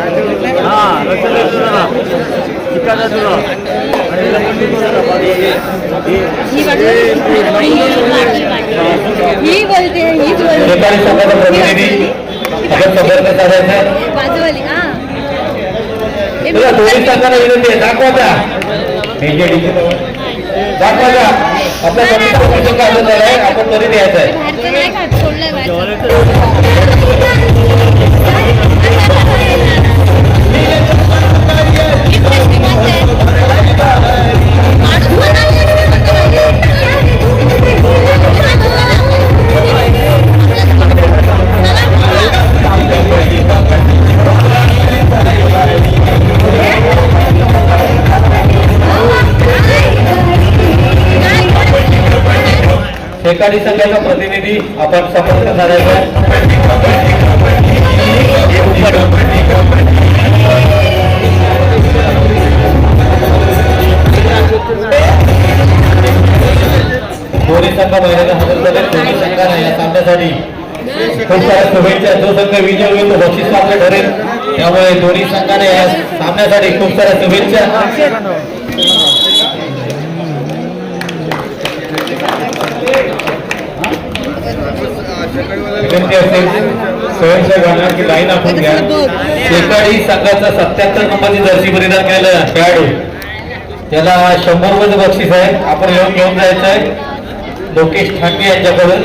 हा ही बोलते ही बाजूवाली हा विनंती आहे दाखवा दाखवा आपल्या आहे आपण तरी आहे बाहेरचं शेकारी संघाचा प्रतिनिधी आपण समर्थ साधायचा दोन्ही संघ महिन्याचा हजर झाले दोन्ही संघांना या सामन्यासाठी खूप साऱ्या शुभेच्छा. जो संघ विजय होईल तो बक्षीस पात्र ठरेल. त्यामुळे दोन्ही संघाने या सामन्यासाठी खूप साऱ्या शुभेच्छा. स्वयंसेवकांना की लाईन आखून घ्या. शेकाळी संघाचा सत्याहत्तर नंबरची जर्सी परिधान केलं खेळाडू. त्याला शंभर रुपयाचं बक्षीस आहे. आपण येऊन घेऊन जायचं आहे. लोकेश ठाकरे यांच्याकडून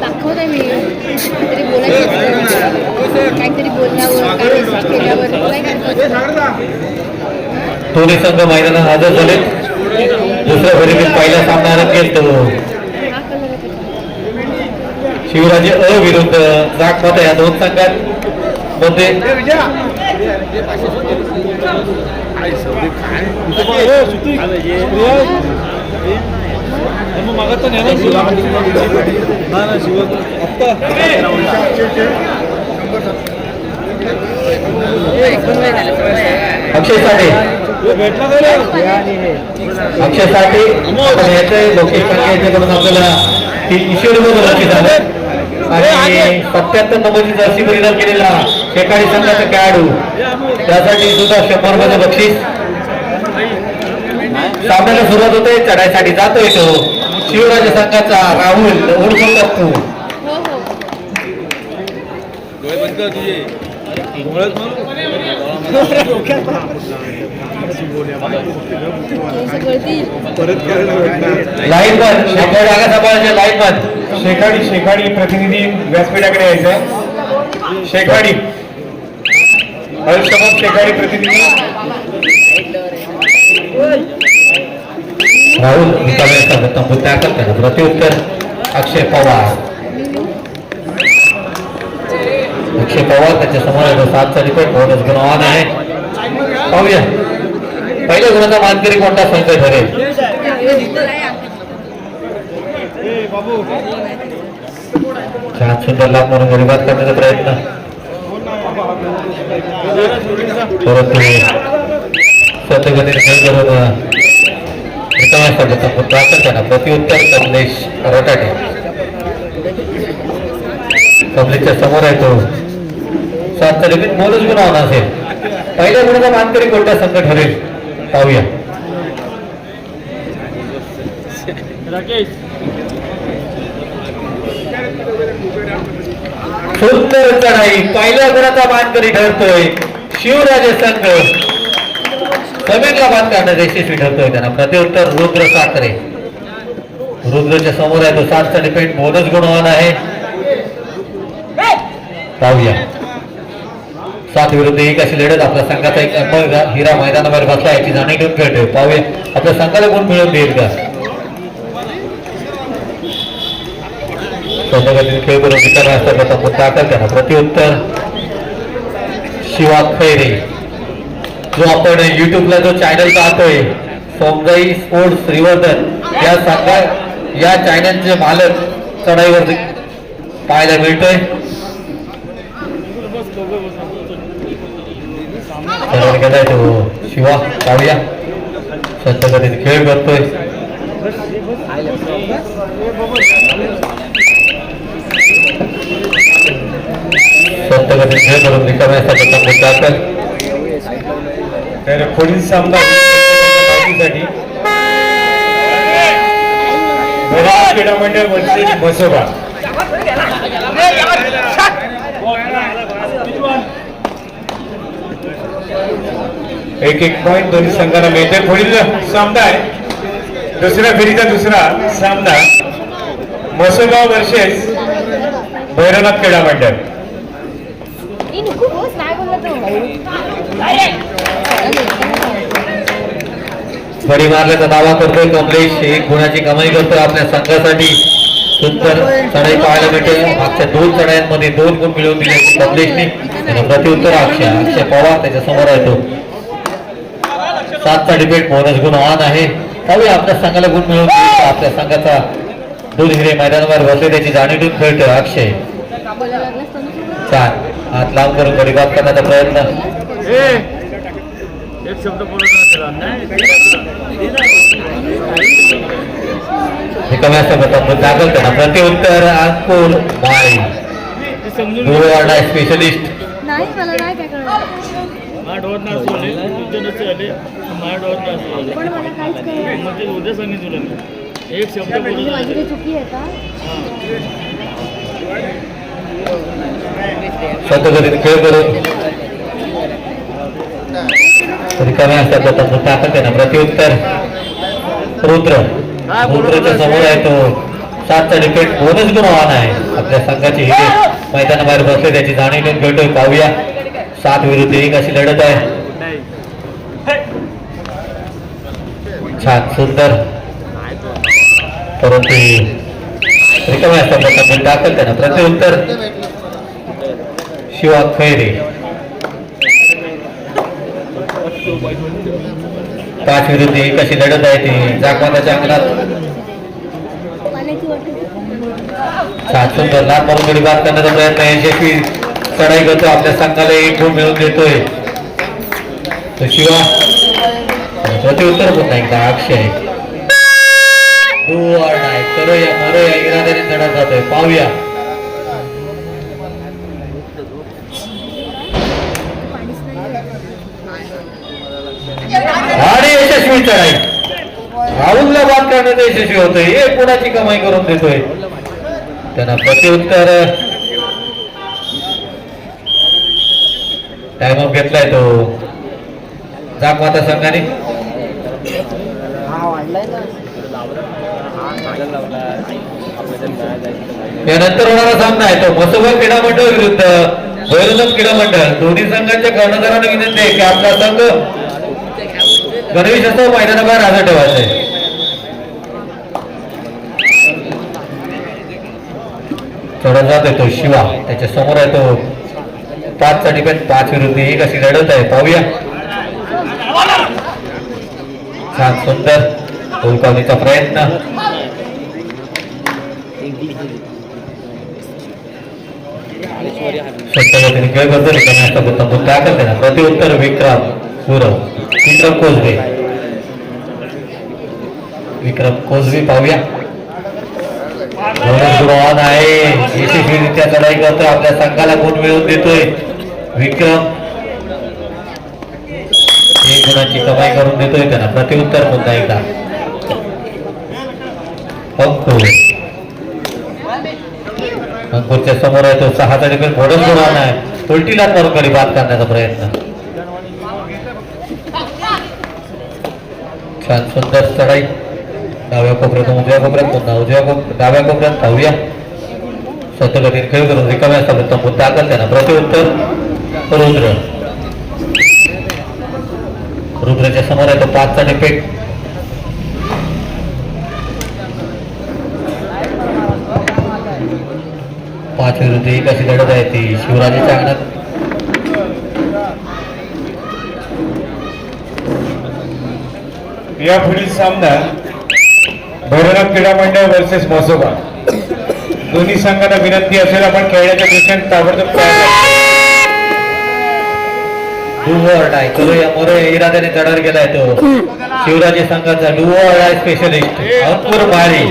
दाखवते मी काहीतरी बोलायचं असतं. काहीतरी बोलल्यावर केल्यावर काय? दोन्ही संघ मैदानात हजर झाले. दुसऱ्या फेरीतील पहिला सामना रंगेल तो. हा कलर शिवराजे अ विरुद्ध जागपत या दोन संघात मध्ये. मग मागं तर अक्षय साठे हे भेटला का रे? अक्षय साठे आपण यायचंय लोकेश यांच्याकडून आपल्याला तीनशे रुपये बक्षीस झालं. आणि सत्याहत्तर नंबरची जर्सी परिधान केलेला शेकाळी संघाचा खेळाडू. त्यासाठी सुद्धा शंभर रुपयाचं बक्षीस. सामन्याला सुरुवात होते चढाईसाठी जातोय तो शिवराज संघाचा राहुल उर्फ बंद. लाईन पण शेकाडी शेकाडी प्रतिनिधी व्यासपीठाकडे यायचं शेकाडी. हर्षमन शेकाडी प्रतिनिधी. राहुल करताना प्रत्युत्तर अक्षय पवार. अक्षय पवार त्याच्या समोर आहे तो सातचा रिपोर्ट बोनस गुणवान आहे पाहूया पहिल्या गुणाचा मानकरी कोणता संघ ठरेल सुंदर लाभ म्हणून गरीबात करण्याचा प्रयत्न परंतु प्रत्युत्तर कमलेश कमलेशच्या समोर आहे तो. सात तरीपीत मोलच गुणावून असेल. पहिल्या गुणाचा मानकरी कोणता संघ ठरेल. पाहूया. सुंदर चढाई. पहिल्या गुणाचा मानकरी ठरतोय. शिवराजे संघ. जमीनला बांध काढण्यात यशस्वी ठरतोय त्यांना. प्रत्युत्तर रुद्र साखरे. रुद्रच्या समोर आहे तो सातचा डिपेंड बोनस गुणवान आहे. पाहूया. सात विरुद्ध एक अशी लढत आपल्या संघाचा एक हिरा मैदानावर बसला याची जाणीव घेऊन खेळतोय पाहूया. आपल्या संघाला कोण मिळवून देईल का संघातील खेळ करून विचार असतात प्रत्युत्तर शिवा खैरे. जो आपण युट्यूबला जो चॅनल पाहतोय सोमजाई स्पोर्ट्स श्रीवर्धन या संघा या चॅनलचे मालक चढाईवर पाहायला मिळतोय. सरळ गेलाय तो शिवा काव्या स्वच्छतेने खेळ करतोय. स्वच्छतेने खेळ करून रिकाम्या साठी दाखल तर पुढील सामना क्रीडा मंडळ मंत्री म्हसोबा एक एक पॉईंट दोन्ही संघाला मिळते पुढील सामना आहे. दुसऱ्या फेरीचा दुसरा सामना. म्हसोबा वर्सेस भैरवनाथ क्रीडा मंडळ. ए, फडी मारल्याचा दावा करतोय कमलेश. एक गुणाची कमाई करतोय आपल्या संघासाठी. सुंदर चढाई पाहायला मिळते. मागच्या दोन चढायांमध्ये दोन गुण मिळवून दिले कमलेशने. प्रत्युत्तर अक्षय. अक्षय पवार त्याच्यासमोर येतो सातचा डिबेट बोनस गुण ऑन आहे. पाहूया आपल्या संघाला गुण मिळवून? आपल्या संघाचा दोन हिरे मैदानावर बसले त्याची जाणीव ठेवून खेळतोय अक्षय. छान हात लावून करून गडी बाद करण्याचा प्रयत्न. दाखल प्रत्युत्तर अंकुर माळी स्पेशलिस्ट नाही मला नाही काय कळलं माझ्या डोळ्यात नाही असू आले तुमच्या नसते आले माझ्या डोळ्यात नाही असू आले पण मला काहीच कळलं मग ते उद्या सांगितलं तुला मी. एक शब्द म्हणजे बोलत माझी नसेल काही चुकी आहे का? स्वतःगतीत खेळ करून रिकाम्या असतात तर दाखल त्यांना प्रत्युत्तर. रुद्र. रुद्रच्या समोर आहे तो. सातचा डिफेक्ट बोनस गुण आव्हान आहे. आपल्या संघाची हिरे मैदानाबाहेर बसले त्याची जाणीव घेऊन पाहूया. सात विरुद्ध एक अशी लढत आहे. छान सुंदर. परंतु रिकाम्या असतात तर दाखल त्यांना प्रत्युत्तर शिवा खैरे. पाच विरुद्ध एक अशी लढत आहे ती जागवादाच्या अंगणात. छान सुंदर. लाल गडी बाद करण्याचा प्रयत्न यशस्वी चढाई करतो आपल्या संघाला एक गुण मिळवून देतोय. तो शिवा प्रत्युत्तर पुन्हा एकदा अक्षय? Do or करूया मरूया इराद्याने चढत जातोय. पाहूया. आणि यशस्वी चढाई. राहुलला बाद करण्यात यशस्वी होतोय. हे गुणाची कमाई करून देतोय? त्यांना प्रतिउत्तर टाइम ऑफ घेतलाय तो? जागमाता संघाने. त्यानंतर होणारा सामना आहे तो. मसोबा क्रीडा मंडळ विरुद्ध भैरवनाथ क्रीडा मंडळ. दोन्ही संघांच्या कर्णधारांना विनंती आहे की आपला संघ गणेश गणवेशासह मैदानाबाहेर हजर ठेवायचा आहे. चढत जातोय तो शिवा. त्याच्यासमोर आहे तो पाच साठी पण पाच विरुद्ध एक अशी लढत आहे. पाहूया. छान सुंदर उलकावणीचा प्रयत्न. सत्तावतीने खेळ करतो प्रत्युत्तर विक्रम गुरव विक्रम कोजवे विक्रम कोजवे पाहूया. आहे. यशस्वीरित्या चढाई करतोय. आपल्या संघाला कोण मिळवून देतोय. विक्रम. एक गुणाची कमाई करून देतोय त्यांना प्रतिउत्तर पुन्हा एकदा? अंकुर अंकुरच्या समोर आहे तो सहा तरी थोडं गुण ऑन आहे उलटीला करून कधी बाद करण्याचा प्रयत्न. छान सुंदर चढाई. डाव्या कोपऱ्यात उजव्या कोपऱ्यात पुन्हा उजव्या कोप डाव्या कोपऱ्यात धावूया. सत्यगतीने खेळ करून रिकाम्या असतात मुद्दा दाखल त्यांना प्रत्युत्तर. रुद्र. रुद्राच्या समोर आहे तो पाचचा डिपेट पाच विरुद्ध एक अशी लढत आहे ती शिवराजाच्या अंगणात. या पुढील सामना भैरवनाथ क्रीडा मंडळ वर्सेस म्हसोबा दोन्ही संघांना विनंती असेल आपण खेळण्याच्या दृष्टीने ताबडतोब तयार डुवर्ड डुवर आहे करू या मोरे इराद्याने चढावर गेलाय तो. शिवराजे संघाचा डुवर्ड आहे स्पेशलिस्ट अंकुर भारी.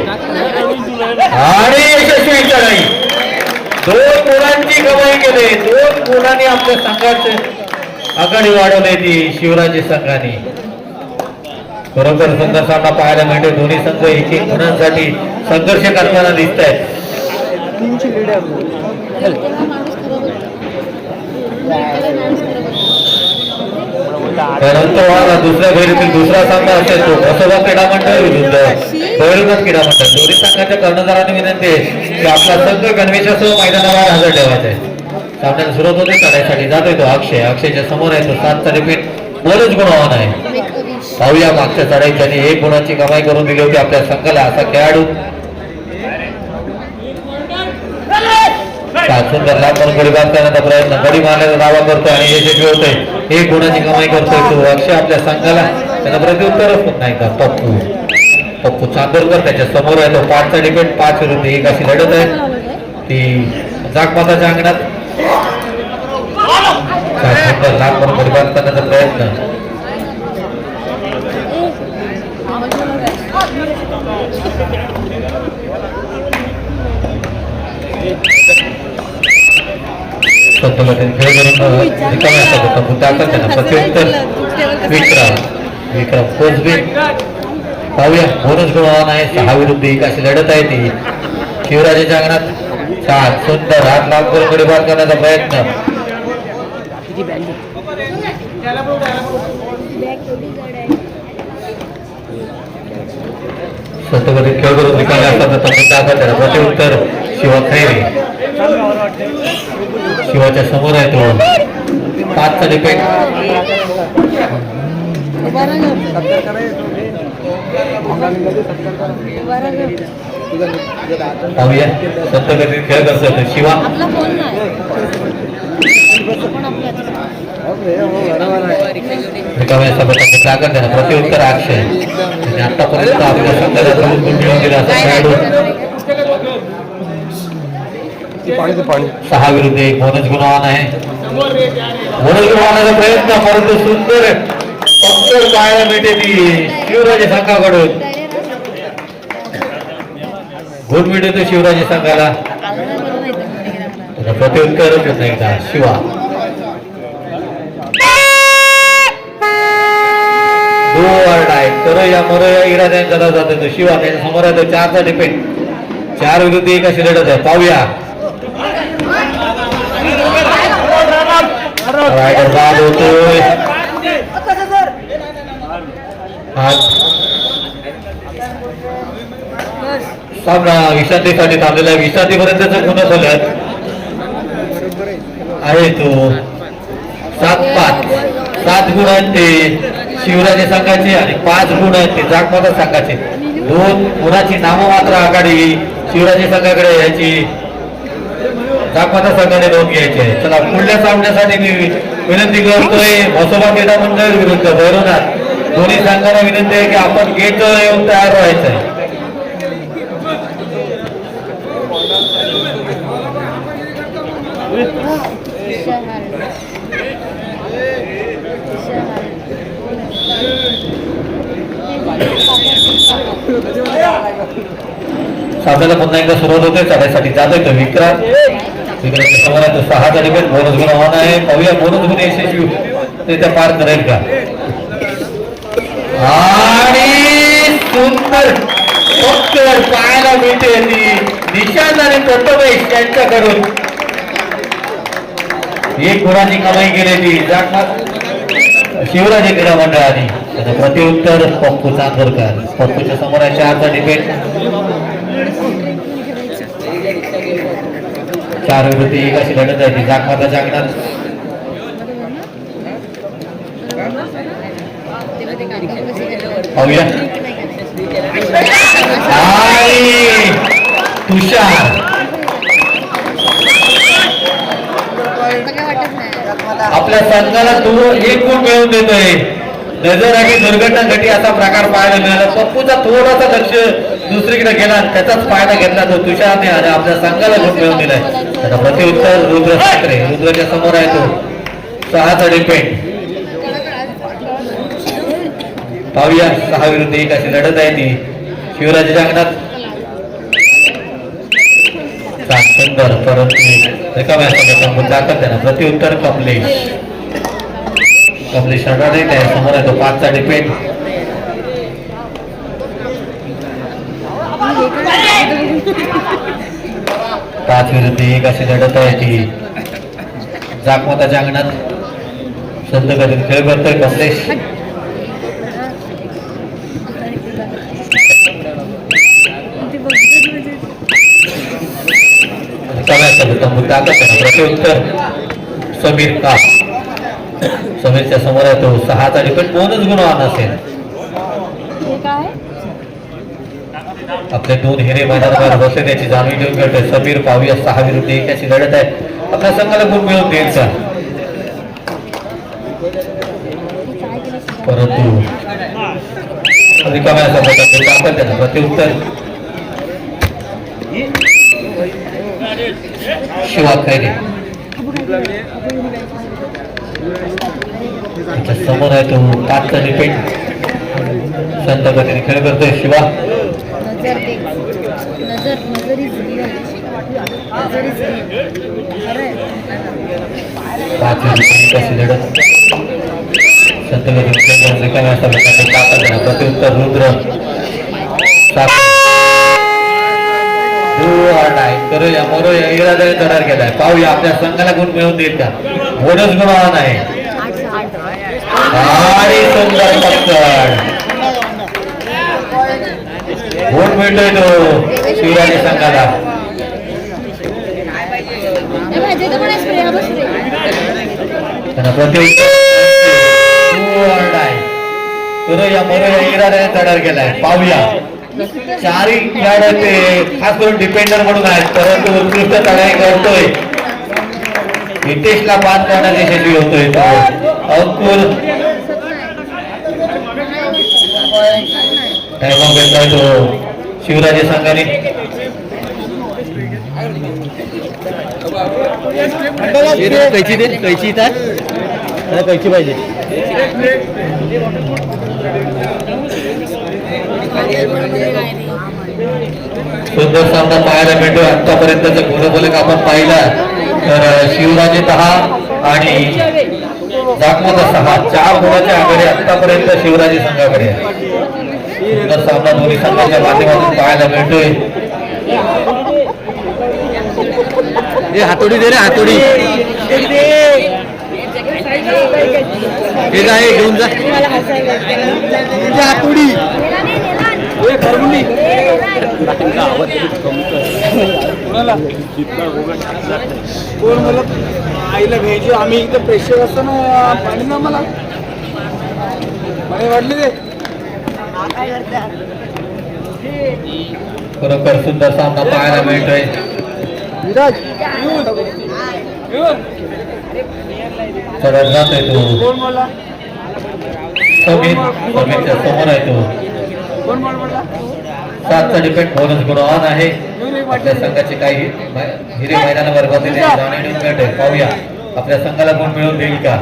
आणि यशस्वी चढाई दोन मुलांची कमाई केली. दोन मुलांनी आपल्या संघाचे आघाडी वाढवली ती शिवराजे संघाने. खरोखर सुंदर सामना पाहायला मिळतो दोन्ही संघ एक एक गुणांसाठी संघर्ष करताना दिसत आहेत तेव्हा माणूस खरं बोलतो तेव्हा माणूस खरं बोलतो त्यानंतर वाला दुसऱ्या फेरीतील दुसरा सामना असेल तो. बसोबा क्रीडा मंडळ विरुद्ध. भैरवनाथ क्रीडा मंडळ. दोन्ही संघाच्या कर्णधारांनी विनंती आहे की आपला संघ गणवेशासह मैदानावर हजर ठेवायचा आहे. सामन्याला सुरुवात होते करण्यासाठी जातोय तो अक्षय. अक्षयच्या समोर आहे तो. सातचा रिपीट बरंच गुणवान आहे. पाहूया मागच्या चढाईत ज्यांनी एक गुणाची कमाई करून दिली होती आपल्या संघाला. असा खेळाडू. सुंदर लांबून गोळीबार करण्याचा प्रयत्न. गडी मारण्याचा दावा करतोय आणि यशस्वी होते एक गुणाची कमाई करतोय तो? अक्षय आपल्या संघाला. त्याला प्रत्युत्तरच होत नाही का? पप्पू. पप्पू चांदोरकर त्याच्यासमोर आहे. तो पाचचा डिपेंड पाच विरुद्ध एक अशी लढत आहे. ती जागपाताच्या अंगणात. काय परिवार करण्याचा प्रयत्न. स्वतःमध्ये खेळ करून रिकामे होता असतात त्यांना प्रत्युत्तर विक्रम विक्रम कोचबी पाहूया. बोनस गुणवान आहे सहा विरुद्ध एक अशी लढत आहे ती. शिवराजाच्या अंगणात छान सुंदर हात लांब करून गडीबार करण्याचा प्रयत्न. स्वतःमध्ये खेळ करून रिकामे असतात होता मुद्दा त्यांना प्रत्युत्तर शिवा खैरे शिवाच्या समोर आहे तो. पाचचा डिपेंड गं. पाहूया. संत गती खेळ करतो तो शिवा. आपला फोन नाही. फोन आपलाच रिकाम्या सभेचा जागा त्यानं प्रत्युत्तर अक्षय. आणि आतापर्यंत आपल्या संघाला दोन गुण मिळवून दिला असा खेळाडू. सहा विरुद्ध एक बोनस गुणवान आहे. बोनस गुणवानाचा प्रयत्न परंतु सुंदर पक्कड पाहायला मिळते ती. शिवराजे संघाकडून. गुण मिळतो शिवराजे संघाला. त्याचं प्रत्युत्तर एकदा. शिवा. दो वर्ड तर या मोर या इराद्यांचा जातो शिवा त्याच्यासमोर आहे. चारचा डिपेंड चार विरुद्ध एक अशी लढत आहे. पाहूया. बाद होतोय आज सामना विश्रांतीसाठी थांबलेला आहे. विश्रांतीपर्यंतच गुन्हा झाल्यात आहे तो. सात पाच. सात गुण आहेत ते शिवराजे संघाचे आणि पाच गुण आहेत ते जागमाता संघाचे. दोन गुणाची नाममात्र आघाडी शिवराजे संघाकडे याची जागमाता संघाने नोंद घ्यायची. आहे चला पुढल्या सामन्यासाठी मी विनंती करतोय म्हसोबा क्रीडा मंडळ विरुद्ध भैरवनाथ. दोन्ही संघांना विनंती आहे की आपण गेट येऊन तयार व्हायचं आहे सामन्याला पुन्हा एकदा सुरुवात होते चढायसाठी जातोय तो विक्रांत. विक्रांतच्या समोर आहे तो सहा तारीख बोनस गुण आव्हान आहे पाहूया बोनस गुण यशस्वी ते त्या पार करेल का? आणि सुंदर पक्कड पाहायला मिळते ती निशांत आणि प्रथमेश यांच्याकडून. एक गुणाची कमाई केलेली जागमात शिवराजे क्रीडा मंडळाने. त्याचं प्रत्युत्तर पप्पू चांदोरकर. पप्पूच्या समोर आहे चारचा चार विरुद्ध एक अशी लढत आहे ती जागमाता जागणार. पाहूया. तुषार. आपल्या संघाला तो एक गुण मिळवून देतोय. नजर आणि दुर्घटना घटी असा प्रकार पाहायला मिळाला. पप्पूचा थोडासा लक्ष दुसरीकडे गेला त्याचाच फायदा घेतला तो तुषारने आणि आपल्या संघाला गुण मिळवून दिलाय. आता प्रतिउत्तर रुद्र ठाकरे रुद्रच्या समोर आहे तो. सहाचा डिपेंड पाहूया सहा विरुद्ध एक अशी लढत आहे ती. शिवराजाच्या अंगणात. सुंदर परंतु रिकाम्या संघाचा मुद्दा करते ना प्रत्युत्तर कमलेश. कमलेश त्या समोर आहे तो पाचचा डिपेंड पाच विरुद्ध एक अशी लढत आहे ती जाकमताच्या अंगणात संत कधी खेळ करतोय कमलेश प्रत्युत्तर समीर का? समीरच्या समोर आहे तो सहाचा डिपेंड कोणच गुणवान असेल हे काय आपले दोन हिरे मैदानावर बसले त्याची जाणीव घेऊन खेळतोय समीर पाविया सहा विरुद्ध एकाची लढत आहे. आपल्या संघाला गुण मिळवून देईल का परंतु रिकाम्या संघाचा ताकद प्रत्युत्तर शिवा खैरे. समोर आहे तो पाचचा डिपेंड संत गतीने खेळ करतोय शिवा नजर दे नजर नजर इज रिअल नजर इज रिअल खरंय पाच विरुद्ध कशी लढत संत गतीने खेळ करतोय रिकाम्या संघाचा ताकद आहे ना प्रत्युत्तर रुद्र तर करो या मोरो या इराद्याने तडार केलाय पाहूया आपल्या संघाला गुण मिळवून देईल का बोनस गुणवान आहे आणि सुंदर पत्कड गुण मिळतोय तो शिवराजी संघाला ए, माझे तर पण स्प्रे हा बस रे त्यांना प्रत्युत्तर करो मिळतोय तो या संघाला तयार केलाय. पाहूया. चारही खेळाडू ते खास करून डिपेंडर म्हणून आहेत परंतु उत्कृष्ट तडाई करतोय. नितेशला पाच करण्यात यशस्वी होतोय तो. अंकुर टाइम घेतलाय तो. शिवराजे संघाने कैची दे कैची इथं कैची पाहिजे. सुंदर सामना पाहायला मिळतो आतापर्यंतचा गुणफलक आपण पाहिला. तर शिवराजे दहा आणि जागमत सहा. चार गुणाच्या आघाडी आतापर्यंत शिवराजे संघाकडे आहे. सुंदर सामना दोन्ही संघाच्या माध्यमातून पाहायला मिळतोय हे हातोडी दे रे हातोडी. हे काय घेऊन जा. हातोडी. कोण मला आईला घ्यायची? आम्ही इथं प्रेशर असताना पाणी ना मला मला वाटले ते. खरोखर सुंदर सामना पाहायला मिळतोय. विराज चढत जातोय तो. समीर समीरच्या समोर आहे तो. सातचा डिपेंड बोनस गुणवान आहे. आपल्या संघाचे काही हिरे मैदानावर बसलेले जाणे मिळतोय. पाहूया. आपल्या संघाला गुण मिळवून देईल का?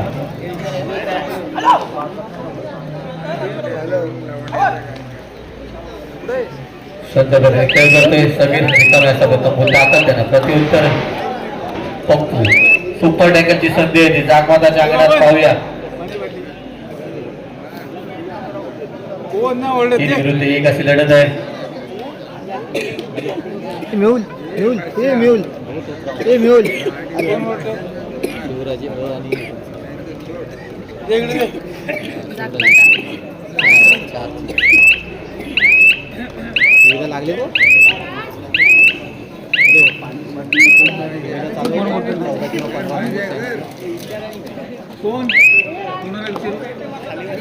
संत खेळ करतोय. समीर रिकाम्या सभेत मुद्दा आता त्यांना. प्रत्युत्तर पप्पू. सुपर टँकरची संधी आहे ती. जागवादाच्या अंगणात पाहूया. विरुद्ध एक अशी लढत आहे. मिळून मिळून हे मिळून हे मिळून कोण बोलतो ते इकडे दे. लागले तो. विचारू?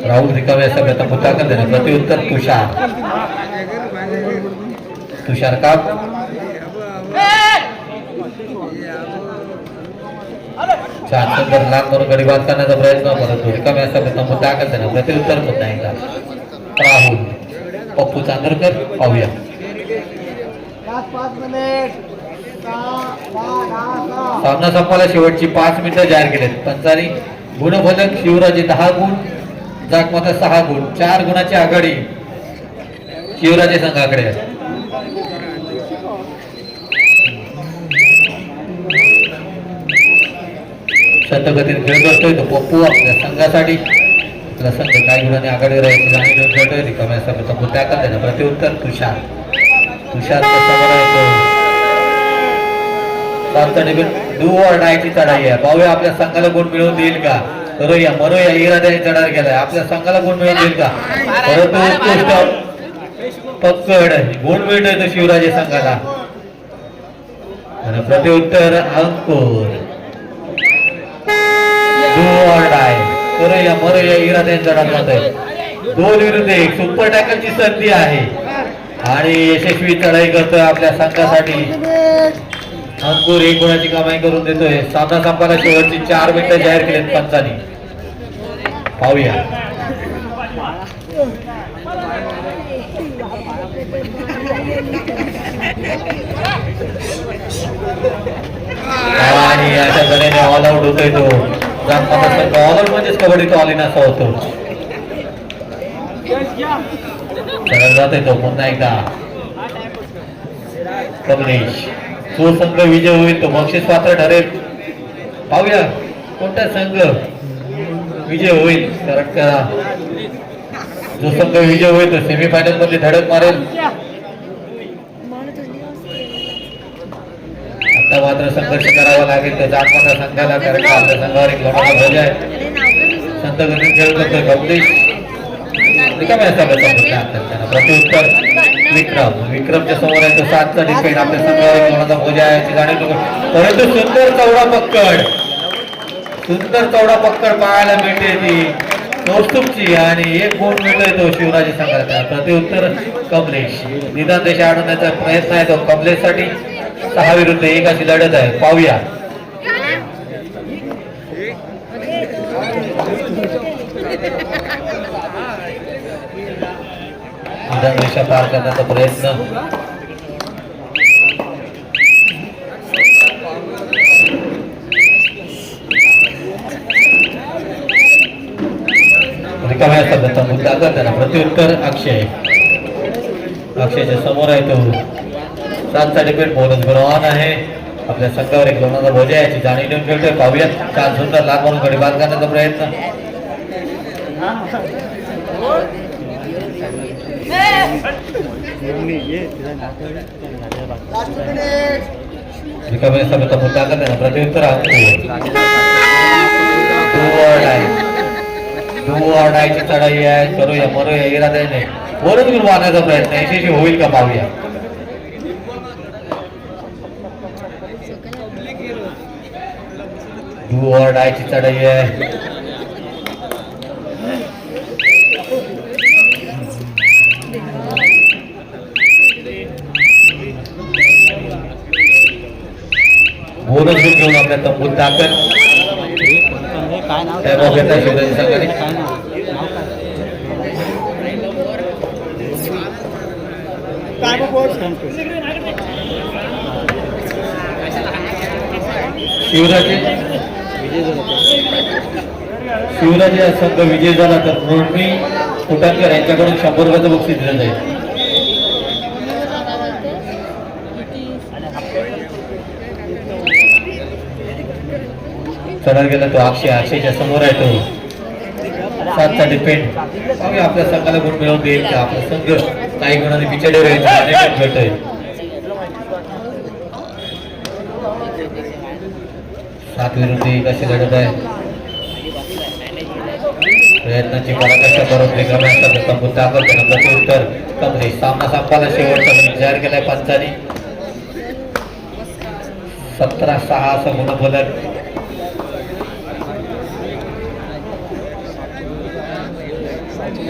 राहुल रिकाम्या सभेत मुद्दा करते ना. प्रत्युत्तर तुषार. तुषार का? चार सुंदर लाख म्हणून गडी बाद करण्याचा प्रयत्न परंतु रिकाम्या सभेत मुद्दा करते ना. प्रत्युत्तर मुद्दा एकदा. राहुल पप्पू चांदरकर पाहूया. सामना संपायला शेवटची पाच मिनिटं जाहीर केलेत. पंचानी गुणफलक शिवराजे दहा गुण जाकमाता सहा गुण. चार गुणाची आघाडी शिवराजे संघाकडे आहे. शतगतीत खेळ करतोय तो पप्पू आपल्या संघासाठी. आपला संघ काही गुणांनी आघाडी राहायची आणि दोन खेळतोय रिकाम्या मुद्दा का प्रत्युत्तर तुषार. तुषार कसा बरा येतो सात चढी डू ऑर डायची चढाई आहे. पाहूया आपल्या संघाला गुण मिळवून देईल का? करूया मरूया इराद्याने चढार केलाय. आपल्या संघाला गुण मिळवून देईल का? परंतु उत्कृष्ट पकड गुण मिळतोय तो शिवराजे संघाला. आणि प्रत्युत्तर अंकुर. डू ऑर डाय करूया मरूया इराद्याने चढाई जातोय दोन विरुद्ध एक. सुपर टॅकलची संधी आहे. आणि यशस्वी चढाई करतोय आपल्या संघासाठी. अंकुर एक गुणाची कमाई करून देतोय? सामना संपाला शेवटची चार मिनिटं जाहीर केलेत पंचानी. पाहूया. आणि अशा गण्याने ऑल आउट होतोय तो. ऑल आउट म्हणजेच कबड्डीचा ऑल इन असा होतो. सरळ जातोय तो पुन्हा एकदा. कमलेश तो संघ विजय होईल तो बक्षीस पात्र ठरेल. पाहूया कोणता संघ विजय होईल. कारण का? जो संघ विजय होईल तो सेमीफायनलमध्ये धडक मारेल. आता मात्र संघर्ष करावा लागेल. तर जातमाता संघाला कारण का? आपल्या संघावर एक लोणाला ध्वज आहे संत गती खेळ करतोय कमलेश रिकाम्या त्यांना प्रत्युत्तर विक्रम. विक्रमच्या समोर आहे तो सातचा डिफेंड आपल्या संघावर एक लोणाचा ध्वज आहे. नको. परंतु सुंदर चौडा पक्कड. सुंदर चौडा पक्कड पाहायला मिळते ती. कौस्तुभची आणि एक गुण मिळतोय तो शिवराजी संघाचा. प्रत्युत्तर कमलेश. निदान देशा आणण्याचा प्रयत्न आहे तो. कमलेशसाठी सहा विरुद्ध एक अशी लढत आहे. पाहूया. सुद्धा रेषा पार करण्याचा प्रयत्न. रिकाम्या शब्दाचा मुद्दा करताना प्रत्युत्तर अक्षय. अक्षयच्या समोर आहे तो. सातचा डिपेट बोनस बरोबर आहे. आपल्या संघावर एक दोनाचा भोजा याची जाणीव देऊन खेळतोय पाहूया चार सुंदर लाभ म्हणून गडी बाद करण्याचा प्रयत्न. रिकाम्या शब्दाचा मुद्दा करताना प्रत्युत्तर अंकुर डू चढाई आहे करूया मरूया इराद्याने वरच गुरु मारण्याचा प्रयत्न यशस्वी होईल का पाहूया डू और चढाई आहे बोनस गुण घेऊन आपल्या तंबूत दाखल त्या बघता शिवराजी संघाने शिवराजे शिवराजे हा संघ विजय झाला तर मुरमी कुटाणकर यांच्याकडून शंभर रुपयाचं बक्षीस दिलं जाईल चढा गेला तो अक्षय अक्षयच्या समोर आहे तो. सातचा डिपेंड पाहूया आपल्या संघाला गुण मिळवून देईल का? आपला संघ काही गुणाने पिछाडी राहील अनेक भेटतोय सात विरुद्ध एक अशी लढत आहे. प्रयत्नाची पराकाष्ठा करून रिकाम्या तंबू तंबूत दाखल त्यांना प्रत्युत्तर कमरे सामना संपाला शेवटचा मिनिट जाहीर केलाय पंचाने सतरा सहा असं गुणफलक संघटनेत खेळ करतोय तो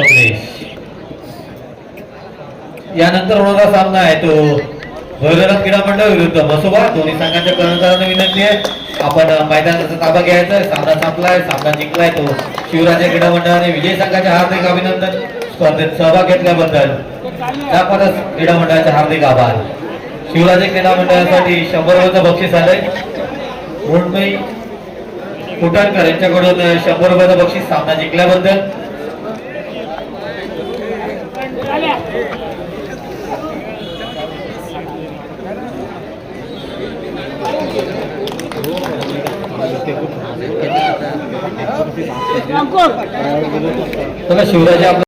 कमलेश यानंतर होणारा सामना आहे तो भैरवनाथ क्रीडा मंडळ विरुद्ध मसोबा दोन्ही संघांच्या कर्णधारांना विनंती आहे. आपण मैदानाचा ताबा घ्यायचा सामना संपलाय. सामना जिंकलाय तो शिवराज क्रीडा मंडळाने विजय संघाच्या हार्दिक अभिनंदन. स्पर्धेत सहभाग घेतल्याबद्दल त्यापरच क्रीडा मंडळाचे हार्दिक आभार. शिवराज क्रीडा मंडळासाठी शंभर रुपयाचं बक्षीस आलंय. मृण्मयी कुटाणकर यांच्याकडून शंभर रुपयाचं बक्षीस सामना जिंकल्याबद्दल. शिवराजे आपला